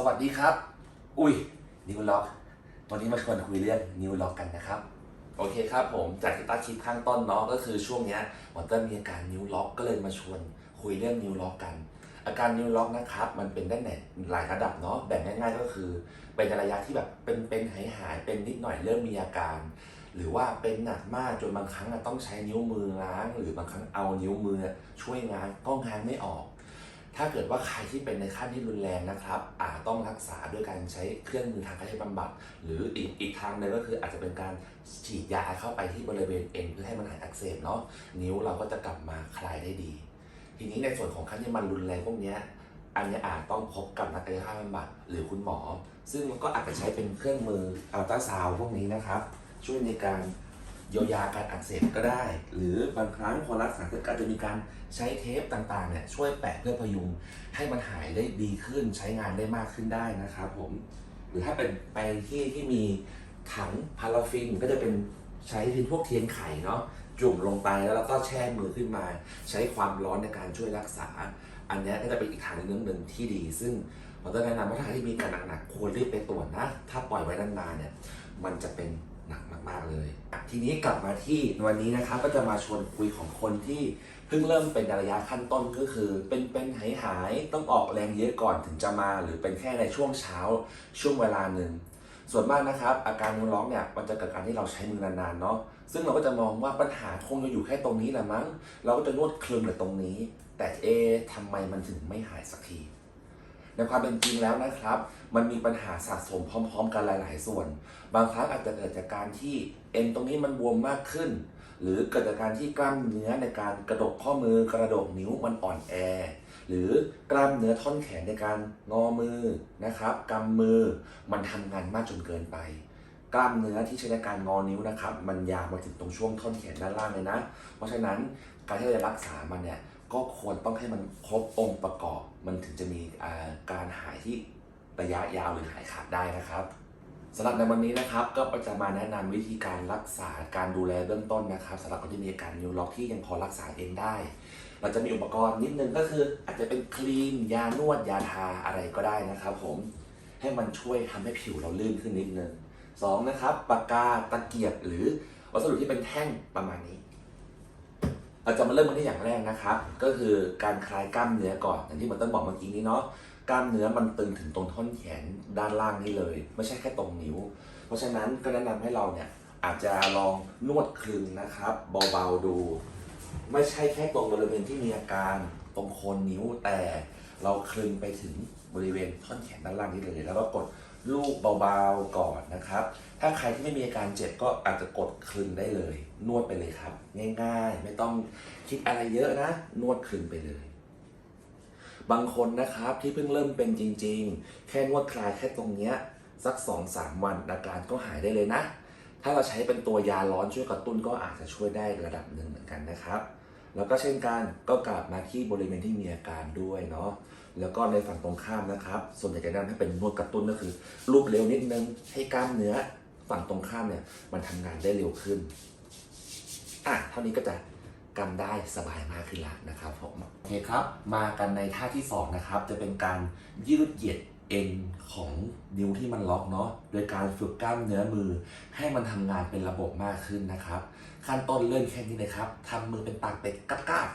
สวัสดีครับ อุ้ยนิวล็อกวันนี้มาชวนคุยเรื่องนิวล็อกกันนะครับ โอเคครับผมจากที่ตัดคลิปข้างต้นเนาะก็คือช่วงเนี้ยมอเติ้ลมีอาการนิวล็อกก็เลยมาชวนคุยเรื่องนิวล็อกกัน อาการนิวล็อกนะครับมันเป็นได้ในหลายระดับเนาะแบ่งง่าย ๆ ก็คือ เป็นระยะที่แบบเป็นเป็นหายหายๆเป็นนิดหน่อยเริ่มมีอาการ หรือว่าเป็นหนักมากจนบางครั้งต้องใช้นิ้วมือล้าง หรือบางครั้งเอานิ้วมือช่วยงานก็งานไม่ออก ถ้าเกิดว่าใครที่เป็นในขั้นที่รุนแรงนะครับอาจต้องรักษาด้วยการใช้เครื่องมือทางกายบำบัด หรืออีกอีกทางหนึงก็คืออาจจะเป็นการฉีดยาเข้าไปที่บริเวณเอ็นเพื่อให้มันหายอักเสบเนาะนิ้วเราก็จะกลับมาคลายได้ดี ทีนี้ในส่วนของขั้นที่มันรุนแรงพวกนี้อันนี้อาจต้องพบกับนักกายภาพบำบัดหรือคุณหมอ ซึ่งมันก็อาจจะใช้เป็นเครื่องมืออัลตราซาวพวกนี้นะครับ ช่วยในการ เยียวยาการอักเสบก็ได้ หรือบางครั้งพอรักษาเสร็จก็อาจจะมีการใช้เทปต่างๆเนี่ยช่วยแปะเพื่อพยุงให้มันหายได้ดีขึ้นใช้งานได้มากขึ้นได้นะครับผมหรือถ้าเป็นไปที่ที่มีถังพาราฟินก็จะเป็นใช้เป็นพวกเทียนไข่เนาะจุ่มลงไปแล้วเราก็แช่มือขึ้นมา ใช้ความร้อนในการช่วยรักษา อันนี้ก็จะเป็นอีกทางเรื่องหนึ่งที่ดี ซึ่งผมจะแนะนำว่าถ้าที่มีการหนักๆควรรีบไปตรวจนะ ถ้าปล่อยไว้นานๆเนี่ยมันจะเป็น หนักมาก ๆ เลย ทีนี้กลับมาที่วันนี้นะครับก็จะมาชวนคุยของคนที่เพิ่งเริ่มเป็นระยะขั้นต้นก็คือ เป็นเป็นหายหายต้องออกแรงเยอะก่อนถึงจะมาหรือเป็นแค่ในช่วงเช้าช่วงเวลาหนึ่งส่วนมากนะครับ อาการนิ้วล็อกเนี่ยมันจะเกิดการที่เราใช้มือนานๆเนาะซึ่งเราก็จะมองว่าปัญหาคงจะอยู่แค่ตรงนี้แหละมั้ง เราก็จะนวดคลึงแต่ตรงนี้ แต่เอะทำไมมันถึงไม่หายสักที ในความเป็นจริงแล้วนะครับ มันมีปัญหาสะสมพร้อม ๆ กันหลาย ๆ ส่วน บางครั้งอาจจะเกิดจากการที่เอ็นตรงนี้มันบวมมากขึ้น หรือเกิดจากการที่กล้ามเนื้อในการกระดกข้อมือกระดกนิ้วมันอ่อนแอ หรือกล้ามเนื้อท่อนแขนในการงอมือนะครับกำมือมันทำงานมากจนเกินไปกล้ามเนื้อที่ใช้ในการงอนิ้วนะครับ มันยาวมาถึงตรงช่วงท่อนแขนด้านล่างเลยนะ เพราะฉะนั้นการที่เราจะรักษามันเนี่ย ก็ควรต้องให้มันครบองค์ประกอบ มันถึงจะมีการหายที่ระยะยาวหรือหายขาดได้นะครับสำหรับในวันนี้นะครับก็จะมาแนะนำวิธีการรักษาการดูแลเบื้องต้นนะครับสำหรับคนที่มีอาการนิ้วล็อกที่ยังพอรักษาเองได้ เราจะมีอุปกรณ์นิดนึงก็คือ อาจจะเป็นครีม ยานวดยาทาอะไรก็ได้นะครับ ผมให้มันช่วยทำให้ผิวเราลื่นขึ้นนิดนึงสองนะครับปากกาตะเกียบหรือวัสดุที่เป็นแท่งประมาณนี้ เราจะมาเริ่มกันที่อย่างแรกนะครับ ก็คือการคลายกล้ามเนื้อก่อนอย่างที่หมอนต้นบอกเมื่อกี้นี้เนาะกล้ามเนื้อมันตึงถึงตรงท่อนแขนด้านล่างนี่เลย ไม่ใช่แค่ตรงนิ้ว เพราะฉะนั้นก็แนะนำให้เราเนี่ยอาจจะลองนวดคลึงนะครับ เบาๆดู ไม่ใช่แค่ตรงบริเวณที่มีอาการตรงโคนนิ้วแต่เราคลึงไปถึงบริเวณท่อนแขนด้านล่างนี้เลย แล้วก็กด ลูบเบาๆก่อนนะครับ ถ้าใครที่ไม่มีอาการเจ็บก็อาจจะกดคลึงได้เลย นวดไปเลยครับ ง่ายๆ ไม่ต้องคิดอะไรเยอะนะ นวดคลึงไปเลย บางคนนะครับที่เพิ่งเริ่มเป็นจริง ๆ แค่นวดคลายแค่ตรงเนี้ยสัก2อสามวันอาการก็หายได้เลยนะ ถ้าเราใช้เป็นตัวยาร้อนช่วยกระตุ้นก็อาจจะช่วยได้ระดับหนึ่งเหมือนกันนะครับ แล้วก็เช่นกันก็กลับมาที่บริเวณที่มีอาการด้วยเนาะแล้วก็ในฝั่งตรงข้ามนะครับ ส่วนใหญ่จะแนะนำให้เป็นนวดกระตุ้นก็คือรูปเร็วนิดนึงให้กล้ามเนื้อฝั่งตรงข้ามเนี่ยมันทำงานได้เร็วขึ้นอะเท่านี้ก็จะกำได้สบายมากขึ้นละนะครับผมโอเคครับ มากันในท่าที่สองนะครับจะเป็นการยืดเหยียด เอ็นของนิ้วที่มันล็อกเนาะโดยการฝึกกล้ามเนื้อมือ ให้มันทำงานเป็นระบบมากขึ้นนะครับ ขั้นต้นเริ่มแค่นี้เลยครับทำมือเป็นปากเป็ดกัดกาด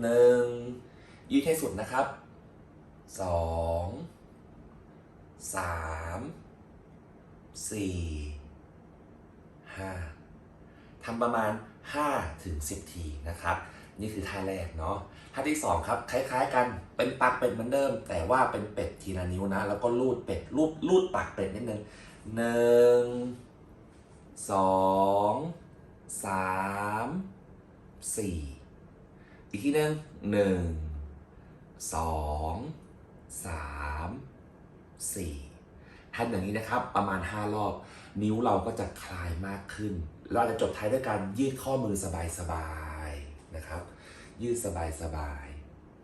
หนึ่งยืดให้สุดนะครับสองสามสี่ห้าทำประมาณ5ถึง10 ทีนะครับ นี่คือท่าแรกเนาะท่าที่2ครับคล้ายๆ กันเป็นปากเป็ดเหมือนเดิม แต่ว่าเป็นเป็ดทีละนิ้วนะ แล้วก็ลูดเป็ดลูดลูดปากเป็ดนิดนึงหนึ่งสองสามสี่อีกทีหนึ่งหนึ่งสองสามสี่ทำอย่างนี้นะครับประมาณ 5 รอบ นิ้วเราก็จะคลายมากขึ้น เราจะจบท้ายด้วยการยืดข้อมือสบายๆ ยืดสบาย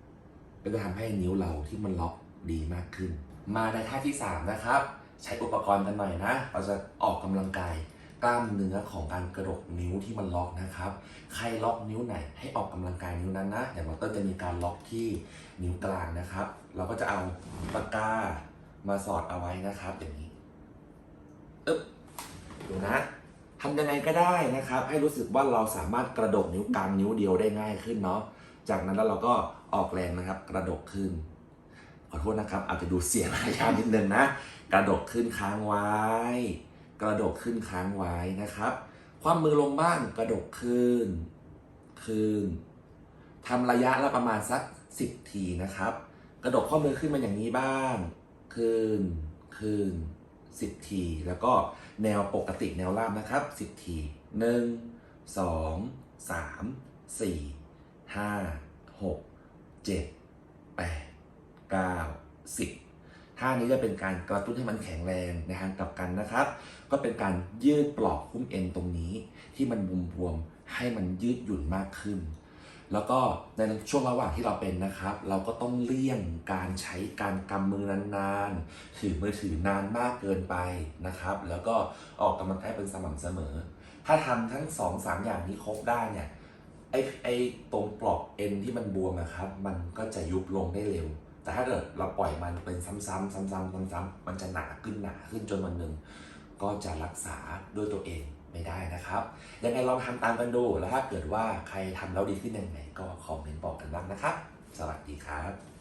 ๆก็จะทำให้นิ้วเราที่มันล็อกดีมากขึ้น มาในท่าที่ 3 นะครับ ใช้อุปกรณ์กันหน่อยนะ เราจะออกกำลังกายกล้ามเนื้อของการกระดกนิ้วที่มันล็อกนะครับ ใครล็อกนิ้วไหนให้ออกกำลังกายนิ้วนั้นนะอย่างเราเต้นจะมีการล็อกที่นิ้วกลางนะครับ เราก็จะเอาปากกามาสอดเอาไว้นะครับ อย่างนี้ อึ๊บ ทำยังไงก็ได้นะครับ ให้รู้สึกว่าเราสามารถกระดกนิ้วกลางนิ้วเดียวได้ง่ายขึ้นเนาะจากนั้นแล้วเราก็ออกแรงนะครับ กระดกขึ้น ขอโทษนะครับ อาจจะดูเสียงยากนิดนึงนะ กระดกขึ้นค้างไว้ กระดกขึ้นค้างไว้นะครับ ความมือลงบ้างกระดกขึ้น ขึ้นทำระยะละประมาณสัก 10 ทีนะครับ กระดกข้อมือขึ้นมาอย่างนี้บ้าง ขึ้น ขึ้น 10 ที แล้วก็แนวปกติแนวราบนะครับ 10 ที 1 2 3 4 5 6 7 8 9 10 ท่านี้จะเป็นการกระตุ้นให้มันแข็งแรงในทางกลับกันนะครับ ก็เป็นการยืดปลอกหุ้มเอ็นตรงนี้ ที่มันบวมๆให้มันยืดหยุ่นมากขึ้น แล้วก็ในช่วงระหว่างที่เราเป็นนะครับ เราก็ต้องเลี่ยงการใช้การกำมือนานๆถือมือถือนานมากเกินไปนะครับ แล้วก็ออกกำลังกายเป็นสม่ำเสมอ ถ้าทำทั้งสองสามอย่างนี้ครบได้เนี่ยไอ้ไอ้ตรงปลอกเอ็นที่มันบวมนะครับ มันก็จะยุบลงได้เร็ว แต่ถ้าเกิดเราปล่อยมันเป็นซ้ำๆซ้ำๆซ้ำๆมันจะหนาขึ้นหนาขึ้นจนวันหนึ่งก็จะรักษาด้วยตัวเอง ไม่ได้นะครับ ยังไงลองทำตามกันดู แล้วถ้าเกิดว่าใครทำแล้วดีขึ้นยังไงก็คอมเมนต์บอกกันบ้างนะครับ สวัสดีครับ